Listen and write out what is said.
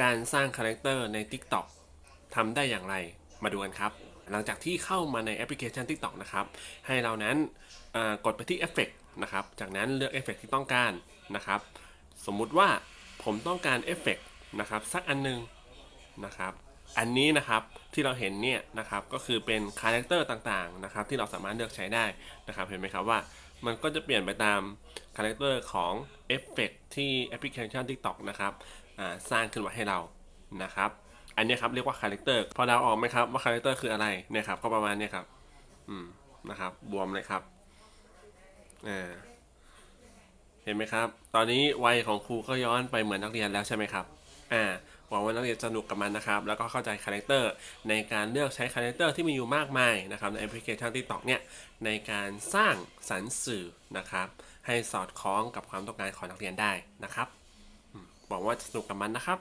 การสร้างคาแรคเตอร์ใน TikTok ทำได้อย่างไรมาดูกันครับ หลังจากที่เข้ามาในแอปพลิเคชัน TikTok นะครับ ให้เรานั้นกดไปที่เอฟเฟกนะครับ จากนั้นเลือกเอฟเฟกที่ต้องการนะครับ สมมุติว่าผมต้องการเอฟเฟกนะครับ สักอันหนึงนะครับ อันนี้นะครับที่เราเห็นเนี่ยนะครับก็คือเป็นคาแรคเตอร์ต่างๆนะครับที่เราสามารถเลือกใช้ได้นะครับเห็นไหมครับว่ามันก็จะเปลี่ยนไปตามคาแรคเตอร์ของเอฟเฟกที่แอปพลิเคชัน TikTok นะครับสร้างขึ้นมาให้เรานะครับอันนี้ครับเรียกว่าคาแรคเตอร์พอเราออกไหมครับว่าคาแรคเตอร์คืออะไรเนี่ยครับก็ประมาณนี้ครับอืมนะครับบวมเลยครับอ่าเห็นไหมครับ ตอนนี้วัยของครูก็ย้อนไปเหมือนนักเรียนแล้วใช่ไหมครับอ่า หวังว่านักเรียนสนุกกับมันนะครับ แล้วก็เข้าใจคาแรคเตอร์ในการเลือกใช้คาแรคเตอร์ที่มีอยู่มากมายนะครับในแอปพลิเคชันทิกตอกเนี่ยในการสร้างสรรค์สื่อนะครับให้สอดคล้องกับความต้องการของนักเรียนได้นะครับหวังว่าจะสนุกกับมันนะครับ